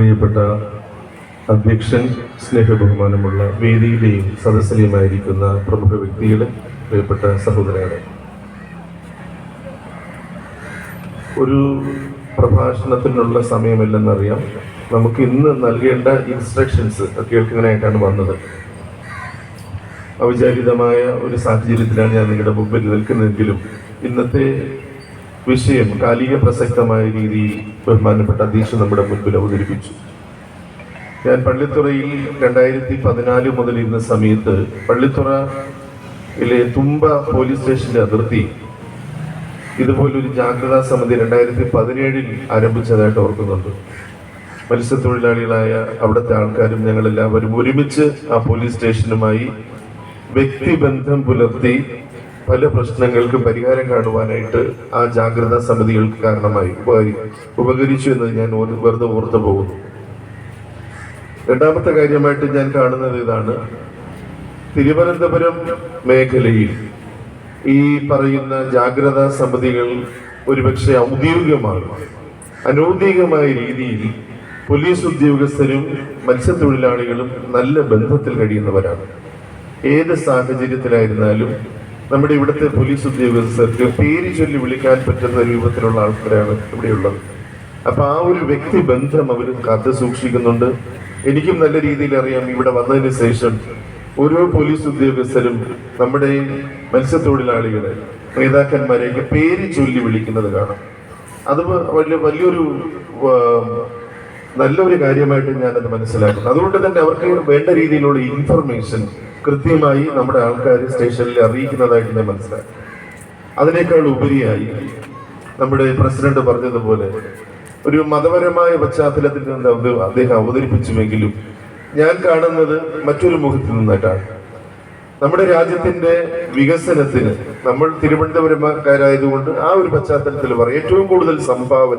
പ്രിയപ്പെട്ട അധ്യക്ഷൻ സ്നേഹബഹുമാനമുള്ള വേദിയിലെയും സദസ്സിലെയുമായിരിക്കുന്ന പ്രമുഖ വ്യക്തികളെ പ്രിയപ്പെട്ട സഹോദരങ്ങളെ. ഒരു പ്രഭാഷണത്തിനുള്ള സമയമല്ലെന്നറിയാം. നമുക്ക് ഇന്ന് നൽകേണ്ട ഇൻസ്ട്രക്ഷൻസ് കേൾക്കുന്നതിനായിട്ടാണ് വന്നത്. അവിചാരിതമായ ഒരു സാഹചര്യത്തിലാണ് ഞാൻ നിങ്ങളുടെ മുമ്പിൽ നിൽക്കുന്നതെങ്കിലും ഇന്നത്തെ വിഷയം കാലിക പ്രസക്തമായ രീതിയിൽ ബഹുമാനപ്പെട്ട അധ്യക്ഷൻ നമ്മുടെ മുൻപിൽ അവതരിപ്പിച്ചു. ഞാൻ പള്ളിത്തുറയിൽ രണ്ടായിരത്തി പതിനാല് മുതൽ ഇരുന്ന സമയത്ത് പള്ളിത്തുറയിലെ തുമ്പ പോലീസ് സ്റ്റേഷന്റെ അതിർത്തി ഇതുപോലൊരു ജാഗ്രതാ സമിതി രണ്ടായിരത്തി പതിനേഴിൽ ആരംഭിച്ചതായിട്ട് ഓർക്കുന്നുണ്ട്. മത്സ്യത്തൊഴിലാളികളായ അവിടുത്തെ ആൾക്കാരും ഞങ്ങളെല്ലാവരും ഒരുമിച്ച് ആ പോലീസ് സ്റ്റേഷനുമായി വ്യക്തിബന്ധം പുലർത്തി പല പ്രശ്നങ്ങൾക്കും പരിഹാരം കാണുവാനായിട്ട് ആ ജാഗ്രതാ സമിതികൾക്ക് കാരണമായി ഉപകരി ഉപകരിച്ചു എന്ന് ഞാൻ വെറുതെ ഓർത്തു പോകുന്നു. രണ്ടാമത്തെ കാര്യമായിട്ട് ഞാൻ കാണുന്നത് ഇതാണ്. തിരുവനന്തപുരം മേഖലയിൽ ഈ പറയുന്ന ജാഗ്രതാ സമിതികൾ ഒരുപക്ഷെ ഔദ്യോഗികമാണ്. അനൗദ്യോഗികമായ രീതിയിൽ പോലീസ് ഉദ്യോഗസ്ഥരും മത്സ്യത്തൊഴിലാളികളും നല്ല ബന്ധത്തിൽ കഴിയുന്നവരാണ്. ഏത് സാഹചര്യത്തിലായിരുന്നാലും നമ്മുടെ ഇവിടുത്തെ പോലീസ് ഉദ്യോഗസ്ഥർക്ക് പേര് ചൊല്ലി വിളിക്കാൻ പറ്റുന്ന രൂപത്തിലുള്ള ആൾക്കാരാണ് ഇവിടെയുള്ളത്. അപ്പൊ ആ ഒരു വ്യക്തി ബന്ധം അവർ കാത്തു സൂക്ഷിക്കുന്നുണ്ട്. എനിക്കും നല്ല രീതിയിൽ അറിയാം ഇവിടെ വന്നതിന് ശേഷം ഓരോ പോലീസ് ഉദ്യോഗസ്ഥരും നമ്മുടെ മത്സ്യത്തൊഴിലാളികളെ നേതാക്കന്മാരെയൊക്കെ പേര് ചൊല്ലി വിളിക്കുന്നത് കാണാം. അത് വലിയ വലിയൊരു നല്ലൊരു കാര്യമായിട്ട് ഞാനത് മനസ്സിലാക്കുന്നു. അതുകൊണ്ട് തന്നെ അവർക്ക് വേണ്ട രീതിയിലുള്ള ഇൻഫർമേഷൻ കൃത്യമായി നമ്മുടെ ആൾക്കാർ സ്റ്റേഷനിൽ അറിയിക്കുന്നതായിട്ട് ഞാൻ മനസ്സിലാക്കി അതിനേക്കാൾ ഉപരിയായി നമ്മുടെ പ്രസിഡന്റ് പറഞ്ഞതുപോലെ ഒരു മതപരമായ പശ്ചാത്തലത്തിൽ നിന്ന് അദ്ദേഹം അവതരിപ്പിച്ചുവെങ്കിലും ഞാൻ കാണുന്നത് മറ്റൊരു മുഖത്തിൽ നിന്നിട്ടാണ്. നമ്മുടെ രാജ്യത്തിന്റെ വികസനത്തിന് നമ്മൾ തിരുവനന്തപുരക്കാരായതുകൊണ്ട് ആ ഒരു പശ്ചാത്തലത്തിൽ പറയും. ഏറ്റവും കൂടുതൽ സംഭാവന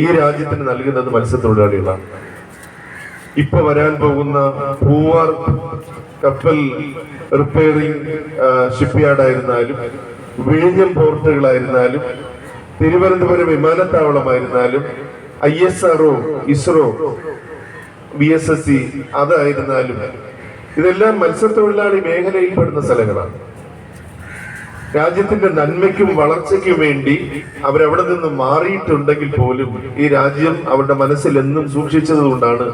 ഈ രാജ്യത്തിന് നൽകുന്നത് മത്സ്യത്തൊഴിലാളികളാണ്. ഇപ്പൊ വരാൻ പോകുന്ന പൂവാർ കപ്പൽ റിപ്പയറിംഗ് ഷിപ്പ്യാർഡായിരുന്നാലും വിഴിഞ്ഞം പോർട്ടുകളായിരുന്നാലും Thiruvananthapuram വിമാനത്താവളമായിരുന്നാലും I S R O ISRO B S S C അതായിരുന്നാലും ഇതെല്ലാം മത്സ്യത്തൊഴിലാളി മേഖലയിൽ പെടുന്ന സ്ഥലങ്ങളാണ്. രാജ്യത്തിന്റെ നന്മയ്ക്കും വളർച്ചയ്ക്കും വേണ്ടി അവരവിടെ നിന്ന് മാറിയിട്ടുണ്ടെങ്കിൽ പോലും ഈ രാജ്യം അവരുടെ മനസ്സിൽ എന്നും സൂക്ഷിച്ചത് കൊണ്ടാണ്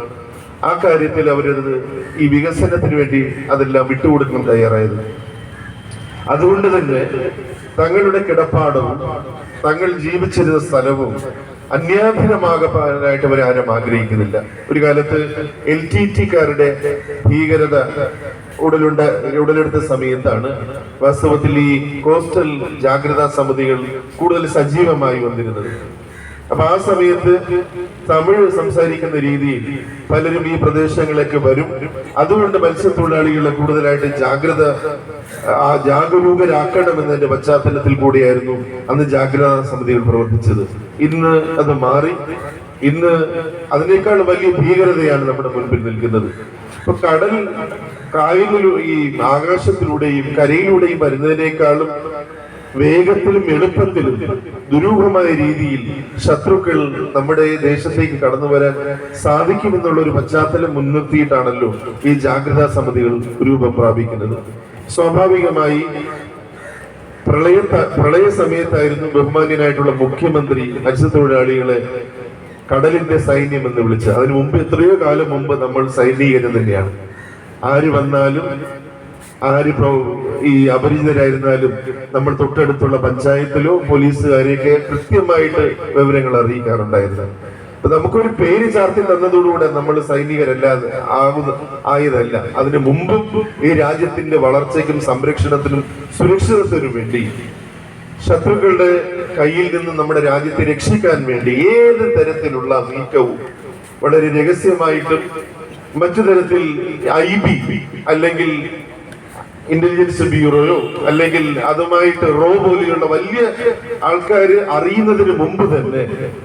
ആ കാര്യത്തിൽ അവരത് ഈ വികസനത്തിന് വേണ്ടി അതെല്ലാം വിട്ടുകൊടുക്കാൻ തയ്യാറായത്. അതുകൊണ്ട് തന്നെ തങ്ങളുടെ കിടപ്പാടവും തങ്ങൾ ജീവിച്ചിരുന്ന സ്ഥലവും അന്യാധീനമാകാനായിട്ട് അവരാരും ആഗ്രഹിക്കുന്നില്ല. ഒരു കാലത്ത് എൽ ടി ടിക്കാരുടെ ഭീകരത ഉടലുണ്ട ഉടലെടുത്ത സമയത്താണ് വാസ്തവത്തിൽ ഈ കോസ്റ്റൽ ജാഗ്രതാ സമിതികൾ കൂടുതൽ സജീവമായി വന്നിരുന്നത്. അപ്പൊ ആ സമയത്ത് തമിഴ് സംസാരിക്കുന്ന രീതിയിൽ പലരും ഈ പ്രദേശങ്ങളിലേക്ക് വരും. അതുകൊണ്ട് മത്സ്യത്തൊഴിലാളികളെ കൂടുതലായിട്ട് ജാഗ്രത ആ ജാഗരൂകരാക്കണമെന്നതിന്റെ പശ്ചാത്തലത്തിൽ കൂടിയായിരുന്നു അന്ന് ജാഗ്രതാ സമിതികൾ പ്രവർത്തിച്ചത്. ഇന്ന് അത് മാറി. ഇന്ന് അതിനേക്കാൾ വലിയ ഭീകരതയാണ് നമ്മുടെ മുൻപിൽ നിൽക്കുന്നത്. ഇപ്പൊ കടൽ കായലിലൂ ഈ ആകാശത്തിലൂടെയും കരയിലൂടെയും വരുന്നതിനേക്കാളും വേഗത്തിലും എളുപ്പത്തിലും ദുരൂഹമായ രീതിയിൽ ശത്രുക്കൾ നമ്മുടെ ദേശത്തേക്ക് കടന്നു വരാൻ സാധിക്കുമെന്നുള്ള ഒരു പശ്ചാത്തലം മുൻനിർത്തിയിട്ടാണല്ലോ ഈ ജാഗ്രതാ സമിതികൾ രൂപം പ്രാപിക്കുന്നത്. സ്വാഭാവികമായി പ്രളയ പ്രളയ സമയത്തായിരുന്നു ബഹുമാന്യനായിട്ടുള്ള മുഖ്യമന്ത്രി മത്സ്യത്തൊഴിലാളികളെ കടലിന്റെ സൈന്യം എന്ന് വിളിച്ചത്. അതിനു മുമ്പ് എത്രയോ കാലം മുമ്പ് നമ്മൾ സൈനികര് തന്നെയാണ്. ആര് വന്നാലും ആര് ഈ അപരിചിതരായിരുന്നാലും നമ്മൾ തൊട്ടടുത്തുള്ള പഞ്ചായത്തിലോ പോലീസുകാരെയൊക്കെ കൃത്യമായിട്ട് വിവരങ്ങൾ അറിയിക്കാറുണ്ടായിരുന്നു. അപ്പൊ നമുക്കൊരു പേര് ചാർത്തി തന്നതോടുകൂടെ നമ്മൾ സൈനികരല്ലാതെ ആകുന്ന ആയതല്ല. അതിനു മുമ്പും ഈ രാജ്യത്തിന്റെ വളർച്ചയ്ക്കും സംരക്ഷണത്തിനും സുരക്ഷിതത്വത്തിനും വേണ്ടി ശത്രുക്കളുടെ കയ്യിൽ നിന്ന് നമ്മുടെ രാജ്യത്തെ രക്ഷിക്കാൻ വേണ്ടി ഏത് തരത്തിലുള്ള നീക്കവും വളരെ രഹസ്യമായിട്ടും മറ്റു തരത്തിൽ ഐ ബി അല്ലെങ്കിൽ ഇന്റലിജൻസ് ബ്യൂറോയോ അല്ലെങ്കിൽ അതുമായിട്ട് റോ പോലെയുള്ള വലിയ ആൾക്കാർ അറിയുന്നതിന് മുമ്പ് തന്നെ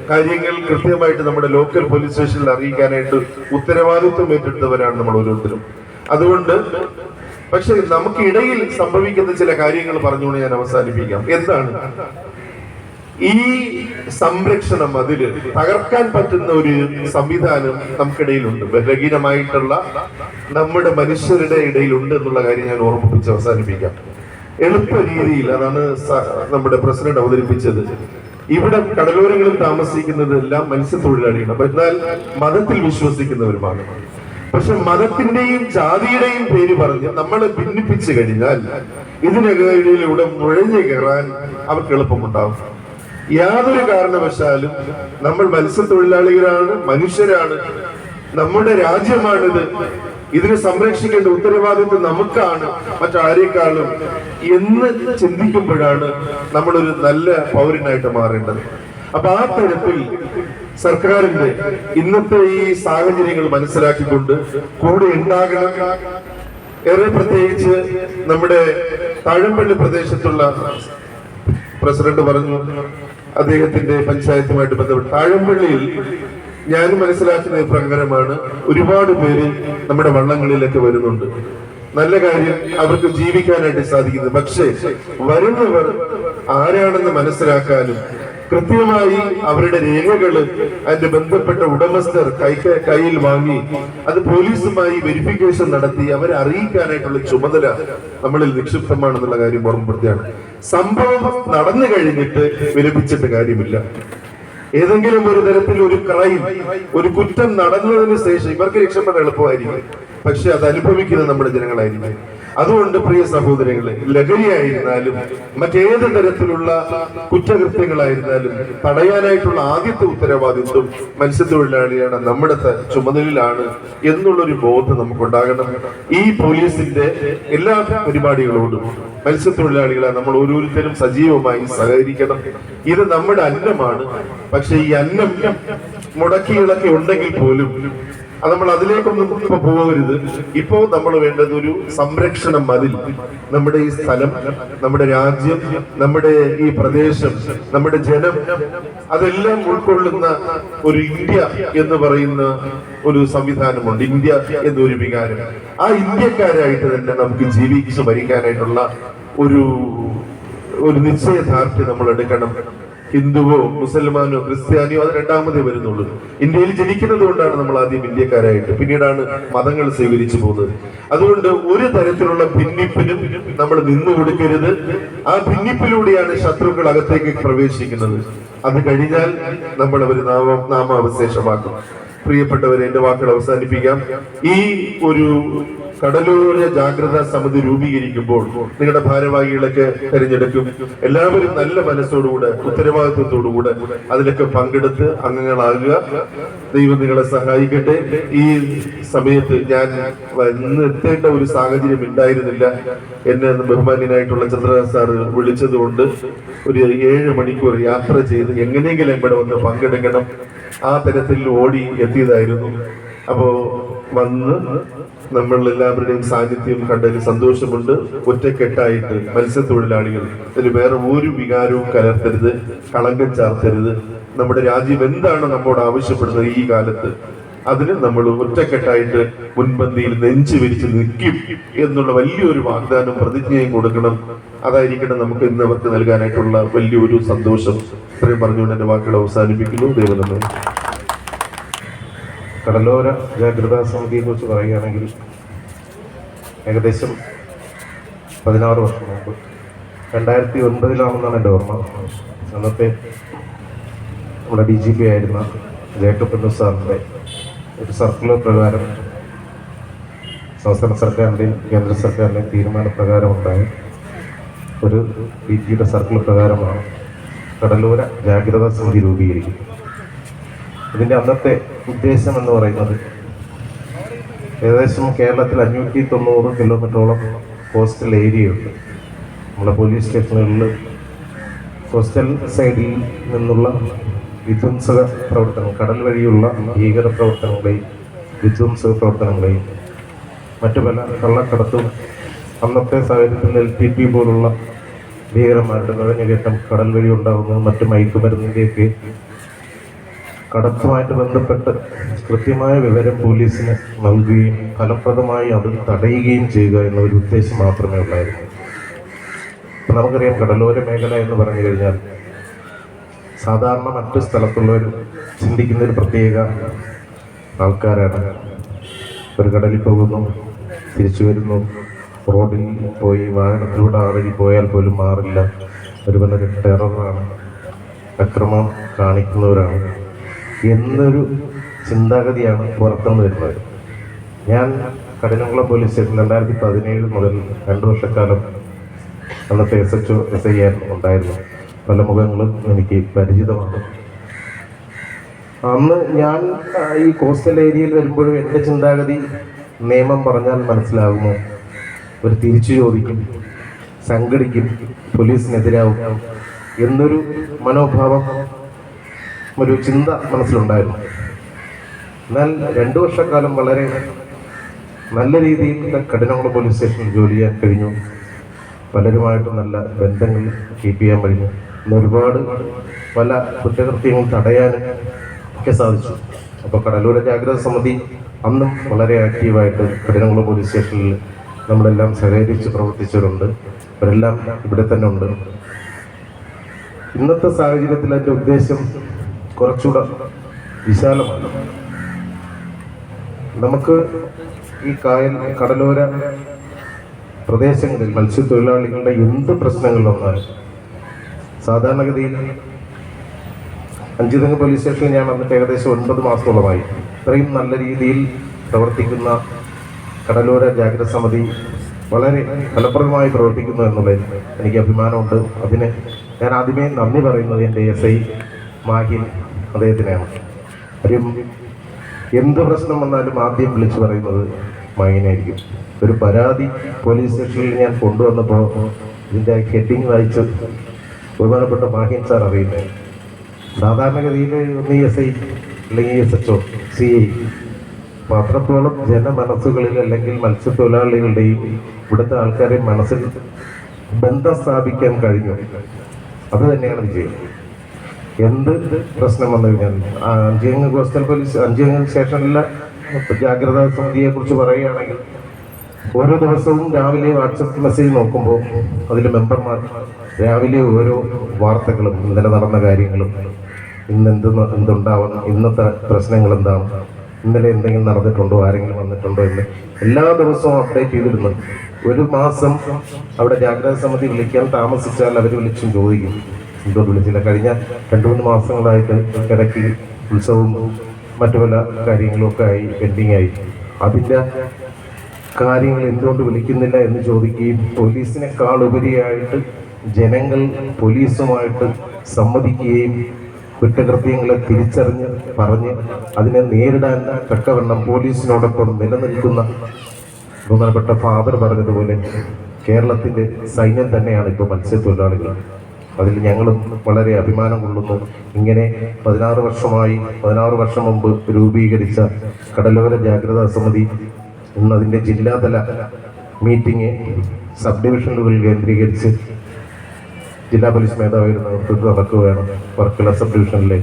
കാര്യങ്ങൾ കൃത്യമായിട്ട് നമ്മുടെ ലോക്കൽ പോലീസ് സ്റ്റേഷനിൽ അറിയിക്കാനായിട്ട് ഉത്തരവാദിത്വം ഏറ്റെടുത്തവരാണ് നമ്മൾ ഓരോരുത്തരും. അതുകൊണ്ട് പക്ഷെ നമുക്കിടയിൽ സംഭവിക്കുന്ന ചില കാര്യങ്ങൾ പറഞ്ഞുകൊണ്ട് ഞാൻ അവസാനിപ്പിക്കാം. എന്താണ്? ഈ സംരക്ഷണം അതിൽ തകർക്കാൻ പറ്റുന്ന ഒരു സംവിധാനം നമുക്കിടയിലുണ്ട്. ബലഹീനമായിട്ടുള്ള നമ്മുടെ മനുഷ്യരുടെ ഇടയിലുണ്ട് എന്നുള്ള കാര്യം ഞാൻ ഓർമ്മിപ്പിച്ച് അവസാനിപ്പിക്കാം. എളുപ്പ രീതിയിൽ അതാണ് നമ്മുടെ പ്രസിഡന്റ് അവതരിപ്പിച്ചത്. ഇവിടെ കടലോരങ്ങളിൽ താമസിക്കുന്നതെല്ലാം മത്സ്യത്തൊഴിലാളികളാണ്. അപ്പൊ എന്നാൽ മതത്തിൽ വിശ്വസിക്കുന്നവരുമാണ്. പക്ഷെ മതത്തിന്റെയും ജാതിയുടെയും പേര് പറഞ്ഞ് നമ്മളെ ഭിന്നിപ്പിച്ചു കഴിഞ്ഞാൽ ഇതിനകയിലൂടെ നുഴഞ്ഞു കയറാൻ അവർക്ക് എളുപ്പമുണ്ടാവും. യാതൊരു കാരണവശാലും നമ്മൾ മത്സ്യത്തൊഴിലാളികളാണ് മനുഷ്യരാണ്. നമ്മുടെ രാജ്യമാണിത്. ഇതിനെ സംരക്ഷിക്കേണ്ട ഉത്തരവാദിത്വം നമുക്കാണ് മറ്റാരേക്കാളും എന്ന് ചിന്തിക്കുമ്പോഴാണ് നമ്മളൊരു നല്ല പൗരനായിട്ട് മാറേണ്ടത്. അപ്പൊ ആ തരത്തിൽ സർക്കാരിന്റെ ഇന്നത്തെ ഈ സാഹചര്യങ്ങൾ മനസ്സിലാക്കിക്കൊണ്ട് കൂടെ ഉണ്ടാകണം. ഏറെ പ്രത്യേകിച്ച് നമ്മുടെ താഴമ്പള്ളി പ്രദേശത്തുള്ള പ്രസിഡന്റ് പറഞ്ഞു അദ്ദേഹത്തിന്റെ പഞ്ചായത്തുമായിട്ട് ബന്ധപ്പെട്ട് താഴമ്പള്ളിയിൽ ഞാൻ മനസ്സിലാക്കുന്ന പ്രകാരമാണ് ഒരുപാട് പേര് നമ്മുടെ വള്ളങ്ങളിലൊക്കെ വരുന്നുണ്ട്. നല്ല കാര്യം അവർക്ക് ജീവിക്കാനായിട്ട് സാധിക്കുന്നത് പക്ഷേ വരുന്നവർ ആരാണെന്ന് മനസ്സിലാക്കാനും കൃത്യമായി അവരുടെ രേഖകൾ അതിന്റെ ബന്ധപ്പെട്ട ഉടമസ്ഥർ കൈ കയ്യിൽ വാങ്ങി അത് പോലീസുമായി വെരിഫിക്കേഷൻ നടത്തി അവരെ അറിയിക്കാനായിട്ടുള്ള ചുമതല നമ്മളിൽ നിക്ഷിപ്തമാണെന്നുള്ള കാര്യം ഓർമ്മപ്പെടുത്തിയാണ് സംഭവം നടന്നു കഴിഞ്ഞിട്ട് വിലപിച്ചിട്ട് കാര്യമില്ല. ഏതെങ്കിലും ഒരു തരത്തിൽ ഒരു ക്രൈം ഒരു കുറ്റം നടന്നതിന് ശേഷം ഇവർക്ക് രക്ഷപ്പെടാൻ എളുപ്പമായിരിക്കും. പക്ഷെ അത് അനുഭവിക്കുന്നത് നമ്മുടെ ജനങ്ങളായിരിക്കും. അതുകൊണ്ട് പ്രിയ സഹോദരങ്ങളെ ലഹരിയായിരുന്നാലും മറ്റേത് തരത്തിലുള്ള കുറ്റകൃത്യങ്ങളായിരുന്നാലും തടയാനായിട്ടുള്ള ആദ്യത്തെ ഉത്തരവാദിത്വം മത്സ്യത്തൊഴിലാളിയാണ് നമ്മുടെ ചുമതലയിലാണ് എന്നുള്ളൊരു ബോധം നമുക്കുണ്ടാകണം. ഈ പോലീസിന്റെ എല്ലാ പരിപാടികളോടും മത്സ്യത്തൊഴിലാളികളെ നമ്മൾ ഓരോരുത്തരും സജീവമായി സഹകരിക്കണം. ഇത് നമ്മുടെ അന്നമാണ്. പക്ഷെ ഈ അന്നം മുടക്കികളൊക്കെ ഉണ്ടെങ്കിൽ പോലും അത് നമ്മൾ അതിലേക്കൊന്നും ഇപ്പൊ പോകരുത്. ഇപ്പോ നമ്മൾ വേണ്ടത് ഒരു സംരക്ഷണം മതിൽ നമ്മുടെ ഈ സ്ഥലം നമ്മുടെ രാജ്യം നമ്മുടെ ഈ പ്രദേശം നമ്മുടെ ജനം അതെല്ലാം ഉൾക്കൊള്ളുന്ന ഒരു ഇന്ത്യ എന്ന് പറയുന്ന ഒരു സംവിധാനമുണ്ട്. ഇന്ത്യ എന്നൊരു വികാരം. ആ ഇന്ത്യക്കാരായിട്ട് തന്നെ നമുക്ക് ജീവിച്ച് ഭരിക്കാനായിട്ടുള്ള ഒരു ഒരു നിശ്ചയദാർഢ്യം നമ്മൾ എടുക്കണം. ഹിന്ദുവോ മുസൽമാനോ ക്രിസ്ത്യാനിയോ അത് രണ്ടാമതേ വരുന്നുള്ളൂ. ഇന്ത്യയിൽ ജനിക്കുന്നത് കൊണ്ടാണ് നമ്മൾ ആദ്യം ഇന്ത്യക്കാരായിട്ട് പിന്നീടാണ് മതങ്ങൾ സ്വീകരിച്ചു പോകുന്നത്. അതുകൊണ്ട് ഒരു തരത്തിലുള്ള ഭിന്നിപ്പിനും നമ്മൾ നിന്നു കൊടുക്കരുത്. ആ ഭിന്നിപ്പിലൂടെയാണ് ശത്രുക്കൾ അകത്തേക്ക് പ്രവേശിക്കുന്നത്. അത് കഴിഞ്ഞാൽ നമ്മൾ അവർ നാമ നാമാവശേഷമാക്കും. പ്രിയപ്പെട്ടവരെ എന്റെ വാക്കുകൾ അവസാനിപ്പിക്കാം. ഈ ഒരു കടലോര ജാഗ്രതാ സമിതി രൂപീകരിക്കുമ്പോൾ നിങ്ങളുടെ ഭാരവാഹികളൊക്കെ തിരഞ്ഞെടുക്കും. എല്ലാവരും നല്ല മനസ്സോടുകൂടെ ഉത്തരവാദിത്വത്തോടുകൂടെ അതിലൊക്കെ പങ്കെടുത്ത് അംഗങ്ങളാകുക. ദൈവം നിങ്ങളെ സഹായിക്കട്ടെ. ഈ സമയത്ത് ഞാൻ വന്നെത്തേണ്ട ഒരു സാഹചര്യം ഉണ്ടായിരുന്നില്ല. എന്നെ ബഹുമാന്യനായിട്ടുള്ള ചന്ദ്രനാഥ് സാറ് വിളിച്ചതുകൊണ്ട് ഒരു ഏഴ് മണിക്കൂർ യാത്ര ചെയ്ത് എങ്ങനെയെങ്കിലും ഇവിടെ വന്ന് പങ്കെടുക്കണം. ആ തരത്തിൽ ഓടി എത്തിയതായിരുന്നു. അപ്പോ വന്ന് നമ്മൾ എല്ലാവരുടെയും സാന്നിധ്യം കണ്ടതിൽ സന്തോഷമുണ്ട്. ഒറ്റക്കെട്ടായിട്ട് മത്സ്യത്തൊഴിലാളികൾ അതിൽ വേറെ ഒരു വികാരവും കലർത്തരുത് കളങ്കം ചാർത്തരുത്. നമ്മുടെ രാജ്യം എന്താണ് നമ്മോട് ആവശ്യപ്പെടുന്നത് ഈ കാലത്ത്? അതിന് നമ്മൾ ഒറ്റക്കെട്ടായിട്ട് മുൻപന്തിയിൽ നെഞ്ചു വിരിച്ച് നിൽക്കും എന്നുള്ള വലിയൊരു വാഗ്ദാനം പ്രതിജ്ഞയും കൊടുക്കണം. അതായിരിക്കണം നമുക്ക് ഇന്ന് അവർക്ക് നൽകാനായിട്ടുള്ള വലിയൊരു സന്തോഷം. ഇത്രയും പറഞ്ഞുകൊണ്ട് എന്റെ വാക്കുകൾ അവസാനിപ്പിക്കുന്നു. ദൈവനന്ദി കടലോര ജാഗ്രതാ സമിതിയെ കുറിച്ച് പറയുകയാണെങ്കിൽ ഏകദേശം പതിനാറ് വർഷം മുമ്പ് രണ്ടായിരത്തി ഒൻപതിലാണെന്നാണ് എന്റെ ഓർമ്മ. അന്നത്തെ നമ്മുടെ ഡി ജി പി ആയിരുന്ന ജേക്കബ് എന്ന സാറിന്റെ ഒരു സർക്കുലർ പ്രകാരം സംസ്ഥാന സർക്കാരിന്റെയും കേന്ദ്ര സർക്കാരിന്റെയും തീരുമാനപ്രകാരം ഉണ്ടായ ഒരു ഡി ജിയുടെ സർക്കിൾ പ്രകാരമാണ് കടലോര ജാഗ്രതാ സമിതി രൂപീകരിക്കുന്നത്. ഇതിന്റെ അന്നത്തെ ഉദ്ദേശം എന്ന് പറയുന്നത് ഏകദേശം കേരളത്തിൽ അഞ്ഞൂറ്റി തൊണ്ണൂറ് കിലോമീറ്ററോളം കോസ്റ്റൽ ഏരിയയുണ്ട് നമ്മുടെ പോലീസ് സ്റ്റേഷനുകളിൽ കോസ്റ്റൽ സൈഡിൽ നിന്നുള്ള വിധ്വംസക പ്രവർത്തനം കടൽ വഴിയുള്ള ഭീകര പ്രവർത്തനങ്ങളെയും വിധ്വംസക പ്രവർത്തനങ്ങളെയും മറ്റു പല കള്ളക്കടത്തും അന്നത്തെ സാഹചര്യത്തിൽ എൽ ടി പി പോലുള്ള ഭീകരന്മാരുടെ നുഴഞ്ഞുകയറ്റം കടൽ വഴി ഉണ്ടാകുന്നത് മറ്റു മയക്കുമരുന്നിന്റെയൊക്കെ കടത്തുമായിട്ട് ബന്ധപ്പെട്ട് കൃത്യമായ വിവരം പോലീസിന് നൽകുകയും ഫലപ്രദമായി അത് തടയുകയും ചെയ്യുക എന്ന ഒരു ഉദ്ദേശം മാത്രമേ ഉണ്ടായിരുന്നു ഇപ്പം നമുക്കറിയാം കടലോര മേഖല എന്ന് പറഞ്ഞു കഴിഞ്ഞാൽ സാധാരണ മറ്റു സ്ഥലത്തുള്ളവർ ചിന്തിക്കുന്ന ഒരു പ്രത്യേക ആൾക്കാരാണ്. ഒരു കടലിൽ പോകുന്നു തിരിച്ചു വരുന്നു. റോഡിൽ പോയി വാഹനത്തിലൂടെ ആ പോയാൽ പോലും മാറില്ല. ഒരു വളരെ ടെററാണ് അക്രമം കാണിക്കുന്നവരാണ്. എന്നൊരു ചിന്താഗതിയാണ് പുറത്തുനിന്ന് വരുന്നത്. ഞാൻ കഠിനംകുളം പോലീസ് സ്റ്റേഷൻ രണ്ടായിരത്തി പതിനേഴ് മുതൽ രണ്ട് വർഷക്കാലം അന്നത്തെ എസ് എച്ച് എസ് ഐ ആയിരുന്നു ഉണ്ടായിരുന്നു പല മുഖങ്ങളും എനിക്ക് പരിചിതമാണ്. അന്ന് ഞാൻ ഈ കോസ്റ്റൽ ഏരിയയിൽ വരുമ്പോഴും എന്റെ ചിന്താഗതി നിയമം പറഞ്ഞാൽ മനസ്സിലാകുമോ? ഒരു തിരിച്ചു ചോദിക്കും സംഘടിക്കും പോലീസിനെതിരാവും എന്നൊരു മനോഭാവം ഒരു ചിന്ത മനസ്സിലുണ്ടായിരുന്നു. എന്നാൽ രണ്ടു വർഷക്കാലം വളരെ നല്ല രീതിയിൽ കഠിനംകുളം പോലീസ് സ്റ്റേഷനിൽ ജോലി ചെയ്യാൻ കഴിഞ്ഞു. പലരുമായിട്ട് നല്ല ബന്ധങ്ങൾ കീപ്പ് ചെയ്യാൻ കഴിഞ്ഞു. ഒരുപാട് പല കുറ്റകൃത്യങ്ങളും തടയാനും ഒക്കെ സാധിച്ചു. അപ്പോൾ കടലൂര ജാഗ്രത സമിതി അന്നും വളരെ ആക്റ്റീവായിട്ട് കഠിനംകുളം പോലീസ് സ്റ്റേഷനിൽ നമ്മളെല്ലാം സഹകരിച്ച് പ്രവർത്തിച്ചവരുണ്ട്. അവരെല്ലാം ഇവിടെ തന്നെ ഉണ്ട്. ഇന്നത്തെ സാഹചര്യത്തിൽ എന്റെ ഉദ്ദേശം കുറച്ചുകൂടെ വിശാലമാണ്. നമുക്ക് ഈ കായൽ കടലോര പ്രദേശങ്ങളിൽ മത്സ്യത്തൊഴിലാളികളുടെ എന്ത് പ്രശ്നങ്ങൾ വന്നാലും സാധാരണഗതിയിൽ അഞ്ചുതെങ്ങ് പോലീസ് സ്റ്റേഷനിൽ ഞാൻ വന്നിട്ട് ഏകദേശം ഒൻപത് മാസത്തോളമായി ഇത്രയും നല്ല രീതിയിൽ പ്രവർത്തിക്കുന്ന കടലോര ജാഗ്രത സമിതി വളരെ ഫലപ്രദമായി പ്രവർത്തിക്കുന്നു എന്നുള്ളതിൽ എനിക്ക് അഭിമാനമുണ്ട്. അതിന് ഞാൻ ആദ്യമേ നന്ദി പറയുന്നത് എന്റെ എസ് ഐ മാഹിൻ അദ്ദേഹത്തിനാണ് ഒരു എന്ത് പ്രശ്നം വന്നാലും ആദ്യം വിളിച്ചു പറയുന്നത് മാഹിനായിരിക്കും ഒരു പരാതി പോലീസ് സ്റ്റേഷനിൽ ഞാൻ കൊണ്ടുവന്നപ്പോൾ ഇതിന്റെ ഹെഡിങ് വായിച്ച് ബഹുമാനപ്പെട്ട മാഹിൻ സാർ അറിയുന്നത്. സാധാരണഗതിയിൽ ഒന്ന് എസ് ഐ അല്ലെങ്കിൽ S H O C I അത്രത്തോളം ജനമനസ്സുകളിൽ അല്ലെങ്കിൽ മത്സ്യത്തൊഴിലാളികളുടെയും ഇവിടുത്തെ ആൾക്കാരെ മനസ്സിൽ ബന്ധം സ്ഥാപിക്കാൻ കഴിഞ്ഞു. അത് തന്നെയാണ് വിജയം. എന്ത് പ്രശ്നം വന്നു കഴിഞ്ഞാൽ ആ, അഞ്ചുകങ്ങ് കോസ്റ്റൽ പോലീസ് അഞ്ചുകങ്ങ് സ്റ്റേഷനിലെ ജാഗ്രതാ സമിതിയെ കുറിച്ച് പറയുകയാണെങ്കിൽ ഓരോ ദിവസവും രാവിലെ വാട്സപ്പ് മെസ്സേജ് നോക്കുമ്പോൾ അതിൽ മെമ്പർമാർ രാവിലെ ഓരോ വാർത്തകളും ഇന്നലെ നടന്ന കാര്യങ്ങളും ഇന്ന് എന്ത് എന്തുണ്ടാവണം ഇന്നത്തെ പ്രശ്നങ്ങൾ എന്താണ് ഇന്നലെ എന്തെങ്കിലും നടന്നിട്ടുണ്ടോ? ആരെങ്കിലും വന്നിട്ടുണ്ടോ എന്ന് എല്ലാ ദിവസവും അപ്ഡേറ്റ് ചെയ്തിരുന്നു ഒരു മാസം അവിടെ ജാഗ്രതാ സമിതി വിളിക്കാൻ താമസിച്ചാൽ അവർ വിളിച്ചും ചോദിക്കും. എന്തോ വിളിച്ചില്ല. കഴിഞ്ഞ രണ്ട് മൂന്ന് മാസങ്ങളായിട്ട് ഇടയ്ക്ക് ഉത്സവവും മറ്റു പല കാര്യങ്ങളൊക്കെ ആയി പെൻഡിങ് ആയി. അതിന്റെ കാര്യങ്ങൾ എന്തുകൊണ്ട് വിളിക്കുന്നില്ല എന്ന് ചോദിക്കുകയും പോലീസിനേക്കാൾ ഉപരിയായിട്ട് ജനങ്ങൾ പോലീസുമായിട്ട് സമ്മതിക്കുകയും കുറ്റകൃത്യങ്ങളെ തിരിച്ചറിഞ്ഞ് പറഞ്ഞ് അതിനെ നേരിടാൻ തക്കവണ്ണം പോലീസിനോടൊപ്പം നിലനിൽക്കുന്ന ബഹുമാനപ്പെട്ട ഫാദർ പറഞ്ഞതുപോലെ കേരളത്തിന്റെ സൈന്യം തന്നെയാണ് ഇപ്പോൾ മത്സ്യത്തൊഴിലാളികൾ. അതിൽ ഞങ്ങളും വളരെ അഭിമാനം കൊള്ളുന്നു. ഇങ്ങനെ പതിനാറ് വർഷമായി പതിനാറ് വർഷം മുമ്പ് രൂപീകരിച്ച കടലോര ജാഗ്രതാ സമിതി ഇന്ന് അതിന്റെ ജില്ലാതല മീറ്റിംഗ് സബ് ഡിവിഷനുകളിൽ കേന്ദ്രീകരിച്ച് ജില്ലാ പോലീസ് മേധാവിയുടെ നേതൃത്വത്തിൽ നടക്കുകയാണ് വർക്കല സബ് ഡിവിഷനിലെ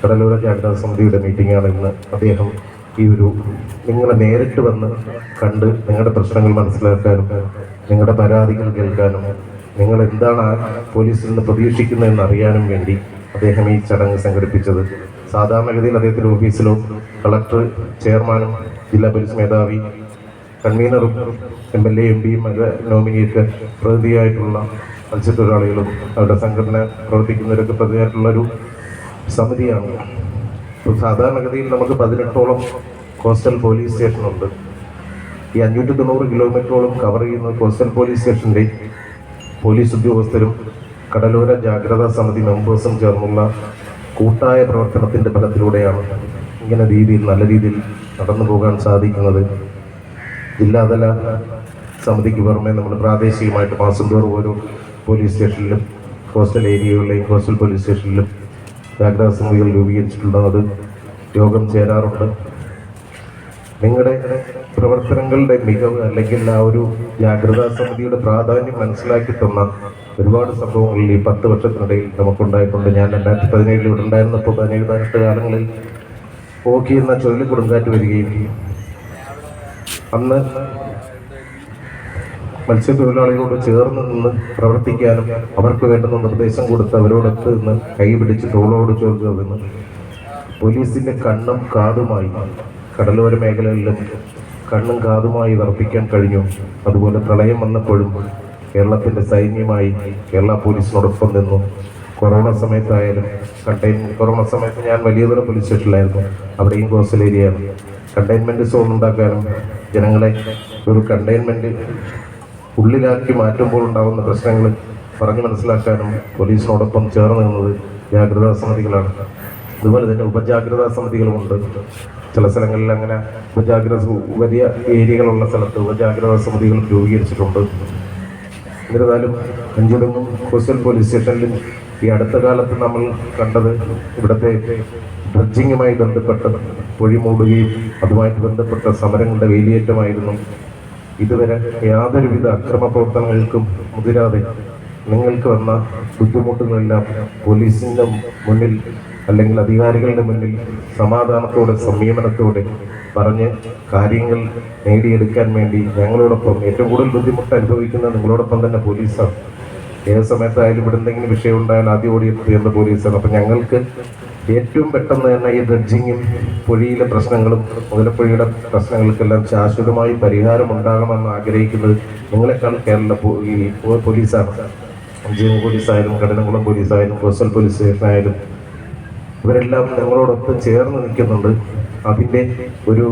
കടലോര ജാഗ്രതാ സമിതിയുടെ മീറ്റിംഗാണ് ഇന്ന്. അദ്ദേഹം ഈ ഒരു നിങ്ങളെ നേരിട്ട് വന്ന് കണ്ട് നിങ്ങളുടെ പ്രശ്നങ്ങൾ മനസ്സിലാക്കാനും നിങ്ങളുടെ പരാതികൾ കേൾക്കാനും നിങ്ങൾ എന്താണ് പോലീസിൽ നിന്ന് പ്രതീക്ഷിക്കുന്നതെന്ന് അറിയാനും വേണ്ടി അദ്ദേഹം ഈ ചടങ്ങ് സംഘടിപ്പിച്ചത്. സാധാരണഗതിയിൽ അദ്ദേഹത്തിന്റെ ഓഫീസിലോ കളക്ടർ ചെയർമാനും ജില്ലാ പോലീസ് മേധാവി കൺവീനറും എം എൽ എ എം പിയും നോമിനിയൊക്കെ പ്രതിനിധിയായിട്ടുള്ള മത്സ്യത്തൊഴിലാളികളും അവരുടെ സംഘടന പ്രവർത്തിക്കുന്നവരൊക്കെ പ്രതിയായിട്ടുള്ളൊരു സമിതിയാണ്. ഇപ്പോൾ സാധാരണഗതിയിൽ നമുക്ക് പതിനെട്ടോളം കോസ്റ്റൽ പോലീസ് സ്റ്റേഷനുണ്ട്. ഈ അഞ്ഞൂറ്റി തൊണ്ണൂറ് കിലോമീറ്ററോളം കവർ ചെയ്യുന്ന കോസ്റ്റൽ പോലീസ് സ്റ്റേഷന്റെ പോലീസ് ഉദ്യോഗസ്ഥരും കടലോര ജാഗ്രതാ സമിതി മെമ്പേഴ്സും ചേർന്നുള്ള കൂട്ടായ പ്രവർത്തനത്തിന്റെ ഫലത്തിലൂടെയാണ് ഇങ്ങനെ രീതിയിൽ നല്ല രീതിയിൽ നടന്നു പോകാൻ സാധിക്കുന്നത്. ജില്ലാതല സമിതിക്ക് പുറമെ നമ്മൾ പ്രാദേശികമായിട്ട് മാസം തോറും ഓരോ പോലീസ് സ്റ്റേഷനിലും കോസ്റ്റൽ ഏരിയകളിലെയും കോസ്റ്റൽ പോലീസ് സ്റ്റേഷനിലും ജാഗ്രതാ സമിതികൾ രൂപീകരിച്ചിട്ടുണ്ട്? അത് യോഗം ചേരാറുണ്ട്. നിങ്ങളുടെ പ്രവർത്തനങ്ങളുടെ മികവ് അല്ലെങ്കിൽ ആ ഒരു ജാഗ്രതാ സമിതിയുടെ പ്രാധാന്യം മനസ്സിലാക്കി തന്ന ഒരുപാട് സംഭവങ്ങളിൽ ഈ പത്ത് വർഷത്തിനിടയിൽ നമുക്കുണ്ടായിട്ടുണ്ട്. ഞാൻ രണ്ടായിരത്തി പതിനേഴിൽ ഇവിടെ ഉണ്ടായിരുന്നപ്പോൾ പതിനേഴ് പതിനെട്ട് കാലങ്ങളിൽ ഓക്കി എന്ന ചുഴലി കൊടുങ്കാറ്റ് വരികയും അന്ന് മത്സ്യത്തൊഴിലാളികളോട് ചേർന്ന് നിന്ന് പ്രവർത്തിക്കാനും അവർക്ക് വേണ്ടുന്ന നിർദ്ദേശം കൊടുത്ത് അവരോടൊത്ത് നിന്ന് കൈ പിടിച്ച് തോളോട് നിന്ന് പോലീസിന്റെ കണ്ണും കാതുമായി കടലോര മേഖലകളിലും കണ്ണും കാതുമായി വർപ്പിക്കാൻ കഴിഞ്ഞു. അതുപോലെ പ്രളയം വന്നപ്പോഴും കേരളത്തിന്റെ സൈന്യമായി കേരള പോലീസിനോടൊപ്പം നിന്നു. കൊറോണ സമയത്തായാലും കണ്ടെയ്ൻ കൊറോണ സമയത്ത് ഞാൻ വലിയതുറ പോലീസ് സ്റ്റേഷനിലായിരുന്നു. അവിടെയും കോസ്റ്റൽ ഏരിയയാണ്. കണ്ടെയ്ൻമെന്റ് സോൺ ഉണ്ടാക്കാനും ജനങ്ങളെ ഒരു കണ്ടെയ്ൻമെന്റ് ഉള്ളിലാക്കി മാറ്റുമ്പോൾ ഉണ്ടാകുന്ന പ്രശ്നങ്ങൾ പറഞ്ഞു മനസ്സിലാക്കാനും പോലീസിനോടൊപ്പം ചേർന്ന് നിന്നത് ജാഗ്രതാ സമിതികളാണ്. അതുപോലെ തന്നെ ഉപജാഗ്രതാ സമിതികളുമുണ്ട്. ചില സ്ഥലങ്ങളിൽ അങ്ങനെ ഉപജാഗ്രത വലിയ ഏരിയകളുള്ള സ്ഥലത്ത് ഉപജാഗ്രതാ സമിതികൾ രൂപീകരിച്ചിട്ടുണ്ട്. എന്നിരുന്നാലും അഞ്ചുടങ്ങും കോസ്റ്റൽ പോലീസ് സ്റ്റേഷനിലും ഈ അടുത്ത കാലത്ത് നമ്മൾ കണ്ടത് ഇവിടുത്തെ ഡ്രഡ്ജിങ്ങുമായി ബന്ധപ്പെട്ട് പൊഴിമൂടുകയും അതുമായിട്ട് ബന്ധപ്പെട്ട സമരങ്ങളുടെ വേലിയേറ്റമായിരുന്നു. ഇതുവരെ യാതൊരുവിധ അക്രമ പ്രവർത്തനങ്ങൾക്കും മുതിരാതെ നിങ്ങൾക്ക് വന്ന ബുദ്ധിമുട്ടുകളെല്ലാം പോലീസിന്റെ മുന്നിൽ അല്ലെങ്കിൽ അധികാരികളുടെ മുന്നിൽ സമാധാനത്തോടെ സംയമനത്തോടെ പറഞ്ഞ് കാര്യങ്ങൾ നേടിയെടുക്കാൻ വേണ്ടി ഞങ്ങളോടൊപ്പം ഏറ്റവും കൂടുതൽ ബുദ്ധിമുട്ട് അനുഭവിക്കുന്ന നിങ്ങളോടൊപ്പം തന്നെ പോലീസാണ്. ഏത് സമയത്തായാലും ഇവിടെ എന്തെങ്കിലും വിഷയം ഉണ്ടായാൽ ആദ്യം ഓടി പോലീസാണ്. അപ്പം ഞങ്ങൾക്ക് ഏറ്റവും പെട്ടെന്ന് തന്നെ ഈ ഡ്രഡ്ജിങ്ങും പുഴയിലെ പ്രശ്നങ്ങളും മുതലപ്പുഴയുടെ പ്രശ്നങ്ങൾക്കെല്ലാം ശാശ്വതമായി പരിഹാരം ഉണ്ടാകണമെന്ന് ആഗ്രഹിക്കുന്നത് നിങ്ങളെക്കാൾ കേരള പോലീസാണ്. അഞ്ചേരി പോലീസായാലും കടനംകുളം പോലീസായാലും കോസ്റ്റൽ പോലീസ് സ്റ്റേഷനായാലും ഇവരെല്ലാം നിങ്ങളോടൊപ്പം ചേർന്ന് നിൽക്കുന്നുണ്ട്. അതിന്റെ ഒരു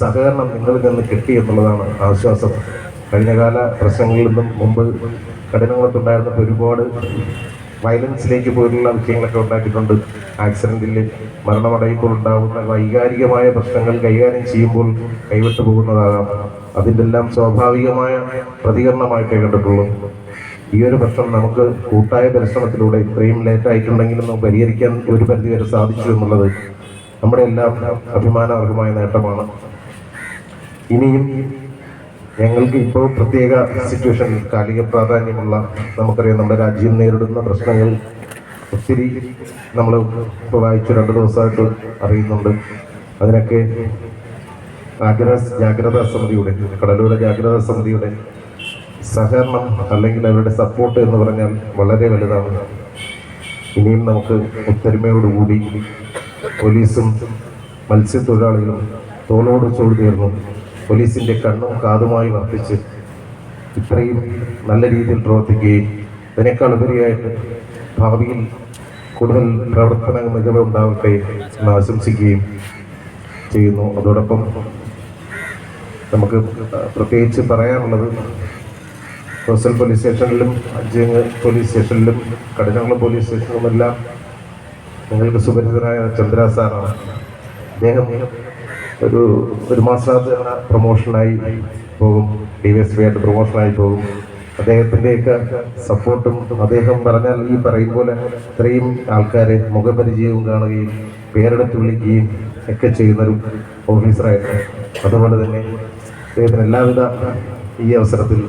സഹകരണം നിങ്ങളിൽ നിന്ന് കിട്ടി എന്നുള്ളതാണ് ആശ്വാസം. കഴിഞ്ഞകാല പ്രശ്നങ്ങളിൽ നിന്നും മുമ്പ് കഠിനങ്ങളത്തുണ്ടായിരുന്നപ്പോൾ ഒരുപാട് വയലൻസിലേക്ക് പോലുള്ള വിഷയങ്ങളൊക്കെ ഉണ്ടാക്കിയിട്ടുണ്ട്. ആക്സിഡന്റിൽ മരണമടയുമ്പോൾ ഉണ്ടാകുന്ന വൈകാരികമായ പ്രശ്നങ്ങൾ കൈകാര്യം ചെയ്യുമ്പോൾ കൈവിട്ടു പോകുന്നതാകാം. അതിന്റെ എല്ലാം സ്വാഭാവികമായ പ്രതികരണമായിട്ടേ കണ്ടിട്ടുള്ളൂ ഈ ഒരു പ്രശ്നം നമുക്ക് കൂട്ടായ പരിശ്രമത്തിലൂടെ ഇത്രയും ലേറ്റ് ആയിട്ടുണ്ടെങ്കിലും നമുക്ക് പരിഹരിക്കാൻ ഒരു പരിധിവരെ സാധിച്ചു എന്നുള്ളത് നമ്മുടെ എല്ലാം അഭിമാനാർഹമായ നേട്ടമാണ്. ഇനിയും ഞങ്ങൾക്ക് ഇപ്പോൾ പ്രത്യേക സിറ്റുവേഷൻ കാലിക പ്രാധാന്യമുള്ള നമുക്കറിയാം നമ്മുടെ രാജ്യം നേരിടുന്ന പ്രശ്നങ്ങൾ ഒത്തിരി നമ്മൾ ഇപ്പോൾ വായിച്ചു രണ്ട് ദിവസമായിട്ട് അറിയുന്നുണ്ട്. അതിനൊക്കെ ജാഗ്രത ജാഗ്രതാ സമിതിയുടെ കടലോര ജാഗ്രതാ സമിതിയുടെ സഹകരണം അല്ലെങ്കിൽ അവരുടെ സപ്പോർട്ട് എന്ന് പറഞ്ഞാൽ വളരെ വലുതാണ്. ഇനിയും നമുക്ക് ഒത്തൊരുമയോടുകൂടി പോലീസും മത്സ്യത്തൊഴിലാളികളും തോളോട് ചോട് ചേർന്നു പോലീസിന്റെ കണ്ണും കാതുമായി വർത്തിച്ച് ഇത്രയും നല്ല രീതിയിൽ പ്രവർത്തിക്കുകയും അതിനേക്കാൾ ഉപരിയായിട്ട് ഭാവിയിൽ കൂടുതൽ പ്രവർത്തന മികവ് ഉണ്ടാവട്ടെ എന്ന് ആശംസിക്കുകയും ചെയ്യുന്നു. അതോടൊപ്പം നമുക്ക് പ്രത്യേകിച്ച് പറയാനുള്ളത് കോസൽ പോലീസ് സ്റ്റേഷനിലും അഞ്ചേങ്ങ് പോലീസ് സ്റ്റേഷനിലും കഠിനകുളം പോലീസ് സ്റ്റേഷനിലുമെല്ലാം നിങ്ങൾക്ക് സുപരിചിതനായ ചന്ദ്ര സാറാണ്. അദ്ദേഹം ഒരു ഒരു മാസത്തിനകത്ത് പ്രൊമോഷനായി പോകും. ഡി എസ് പി ആയിട്ട് പ്രൊമോഷനായി പോകും. അദ്ദേഹത്തിന്റെയൊക്കെ സപ്പോർട്ടും അദ്ദേഹം പറഞ്ഞാൽ ഈ പറയും പോലെ ഇത്രയും ആൾക്കാരെ മുഖപരിചയവും കാണുകയും പേരെടുത്ത് വിളിക്കുകയും ഒക്കെ ചെയ്യുന്നൊരു ഓഫീസറായിട്ട് അതുപോലെ തന്നെ അദ്ദേഹത്തിന് എല്ലാവിധ ഈ അവസരത്തിൽ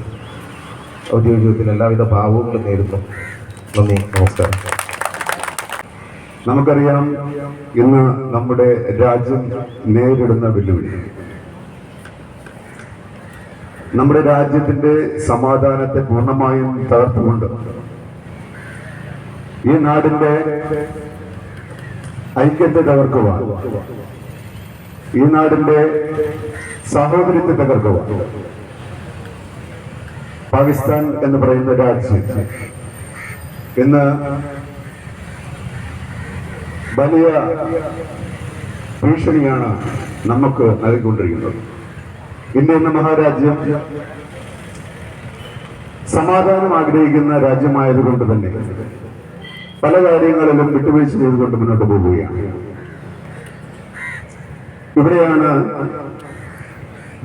ഔദ്യോഗിക ജീവിതത്തിൽ എല്ലാവിധ ഭാവങ്ങളും നേരുന്നു. നന്ദി നമസ്കാരം. നമുക്കറിയാം ഇന്ന് നമ്മുടെ രാജ്യം നേരിടുന്ന വെല്ലുവിളി. നമ്മുടെ രാജ്യത്തിന്റെ സമാധാനത്തെ പൂർണമായും തകർത്തുകൊണ്ട് ഈ നാടിന്റെ ഐക്യത്തെ തകർക്കുവാൻ ഈ നാടിന്റെ സഹോദര്യത്തെ തകർക്കുവാൻ പാകിസ്ഥാൻ എന്ന് പറയുന്ന രാജ്യം ഇന്ന് വലിയ ഭീഷണിയാണ് നമുക്ക് നൽകിക്കൊണ്ടിരിക്കുന്നത്. ഇന്ത്യ എന്ന മഹാരാജ്യം സമാധാനം ആഗ്രഹിക്കുന്ന രാജ്യമായതുകൊണ്ട് തന്നെ പല കാര്യങ്ങളിലും വിട്ടുവീഴ്ച ചെയ്തുകൊണ്ട് മുന്നോട്ട് പോവുകയാണ്. ഇവിടെയാണ്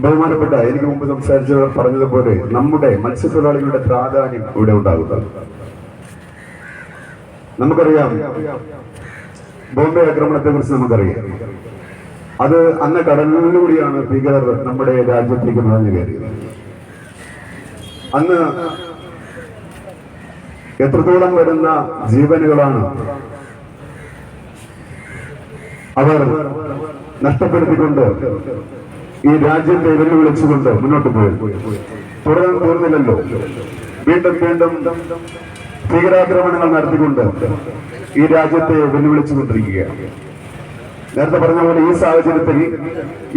ബഹുമാനപ്പെട്ട എനിക്ക് മുമ്പ് സംസാരിച്ച പറഞ്ഞതുപോലെ നമ്മുടെ മത്സ്യത്തൊഴിലാളികളുടെ പ്രാധാന്യം ഇവിടെ ഉണ്ടാകുന്നത്. നമുക്കറിയാം ബോംബെ ആക്രമണത്തെ കുറിച്ച് നമുക്കറിയാം. അത് അന്ന് കടലിലൂടെയാണ് ഭീകരർ നമ്മുടെ രാജ്യത്തേക്ക് നുഴഞ്ഞു കയറിയത്. അന്ന് എത്രത്തോളം വരുന്ന ജീവനുകളാണ് അവർ നഷ്ടപ്പെടുത്തിക്കൊണ്ട് ഈ രാജ്യത്തെ വെല്ലുവിളിച്ചുകൊണ്ട് മുന്നോട്ട് പോയി തുടരാൻ തീർന്നില്ലല്ലോ വീണ്ടും വീണ്ടും ഭീകരാക്രമണങ്ങൾ നടത്തിക്കൊണ്ട് ഈ രാജ്യത്തെ വെല്ലുവിളിച്ചുകൊണ്ടിരിക്കുകയാണ്. നേരത്തെ പറഞ്ഞ പോലെ ഈ സാഹചര്യത്തിൽ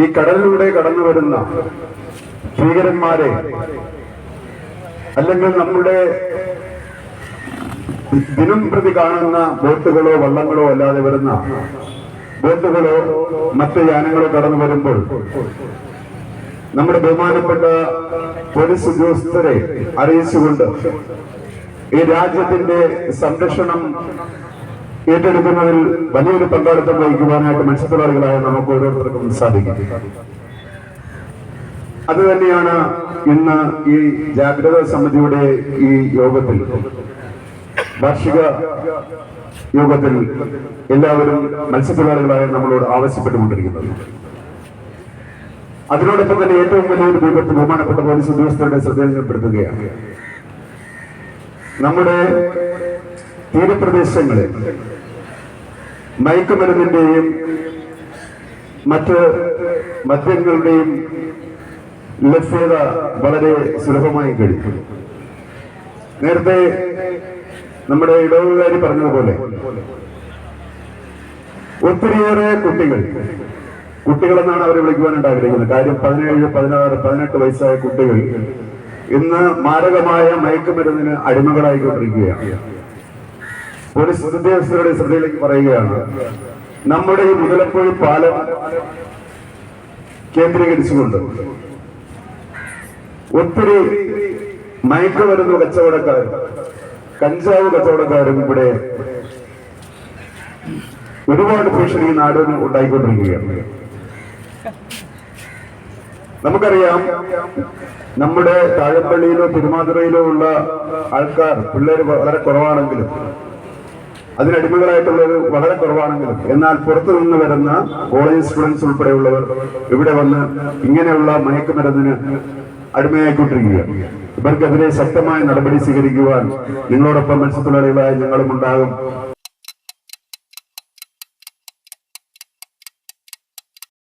ഈ കടലിലൂടെ കടന്നു വരുന്ന ഭീകരന്മാരെ അല്ലെങ്കിൽ നമ്മുടെ ദിനം പ്രതി കാണുന്ന ബോട്ടുകളോ വള്ളങ്ങളോ അല്ലാതെ വരുന്ന ബോട്ടുകളോ മറ്റ് യാനങ്ങളോ കടന്നു വരുമ്പോൾ നമ്മുടെ ബഹുമാനപ്പെട്ട പോലീസ് ഉദ്യോഗസ്ഥരെ അറിയിച്ചുകൊണ്ട് ഈ രാജ്യത്തിന്റെ സംരക്ഷണം ഏറ്റെടുക്കുന്നതിൽ വലിയൊരു പങ്കാളിത്തം വഹിക്കുവാനായിട്ട് മത്സ്യത്തൊഴിലാളികളായ നമുക്ക് ഓരോരുത്തർക്കും സാധിക്കും. അത് തന്നെയാണ് ഇന്ന് ഈ ജാഗ്രത സമിതിയുടെ ഈ യോഗത്തിൽ വാർഷിക യോഗത്തിൽ എല്ലാവരും മത്സ്യത്തൊഴിലാളികളായ നമ്മളോട് ആവശ്യപ്പെട്ടുകൊണ്ടിരിക്കുന്നത്. അതിനോടൊപ്പം തന്നെ ഏറ്റവും വലിയൊരു വിപത്ത് ബഹുമാനപ്പെട്ട പോലീസ് ഉദ്യോഗസ്ഥരുടെ ശ്രദ്ധയിൽപ്പെടുത്തുകയാണ് നമ്മുടെ തീരപ്രദേശങ്ങളിൽ മയക്കുമരുന്നിന്റെയും മറ്റ് മദ്യങ്ങളുടെയും ലഭ്യത വളരെ സുലഭമായി കഴിഞ്ഞു നേരത്തെ നമ്മുടെ ഇടവുകാരി പറഞ്ഞതുപോലെ ഒത്തിരിയേറെ കുട്ടികൾ കുട്ടികളെന്നാണ് അവരെ വിളിക്കുവാനായിട്ട് ആഗ്രഹിക്കുന്നത് കാര്യം പതിനേഴ് പതിനാറ് പതിനെട്ട് വയസ്സായ കുട്ടികൾ ഇന്ന് മാരകമായ മയക്കുമരുന്നിന് അടിമകളായിക്കൊണ്ടിരിക്കുകയാണ്. പോലീസ് ഉദ്യോഗസ്ഥരുടെ ശ്രദ്ധയിലേക്ക് പറയുകയാണ്. നമ്മുടെ ഈ മുതലപ്പുഴ പാലം കേന്ദ്രീകരിച്ചുകൊണ്ട് ഒത്തിരി മയക്കുമരുന്ന് കച്ചവടക്കാരും കഞ്ചാവ് കച്ചവടക്കാരും ഇവിടെ ഒരുപാട് ഭീഷണി നാടിന് ഉണ്ടായിക്കൊണ്ടിരിക്കുകയാണ്. നമുക്കറിയാം നമ്മുടെ താഴെപ്പള്ളിയിലോ തിരുമാതിരയിലോ ഉള്ള ആൾക്കാർ പിള്ളേർ വളരെ കുറവാണെങ്കിലും അതിനടിമകളായിട്ടുള്ളവർ വളരെ കുറവാണെങ്കിലും എന്നാൽ പുറത്തു നിന്ന് വരുന്ന കോളേജ് സ്റ്റുഡൻസ് ഉൾപ്പെടെയുള്ളവർ ഇവിടെ വന്ന് ഇങ്ങനെയുള്ള മയക്കുമരുന്നിന് അടിമയായിക്കൊണ്ടിരിക്കുകയാണ്. ഇവർക്കെതിരെ ശക്തമായ നടപടി സ്വീകരിക്കുവാൻ നിങ്ങളോടൊപ്പം മത്സ്യത്തൊഴിലാളികളായ ഞങ്ങളും ഉണ്ടാകും.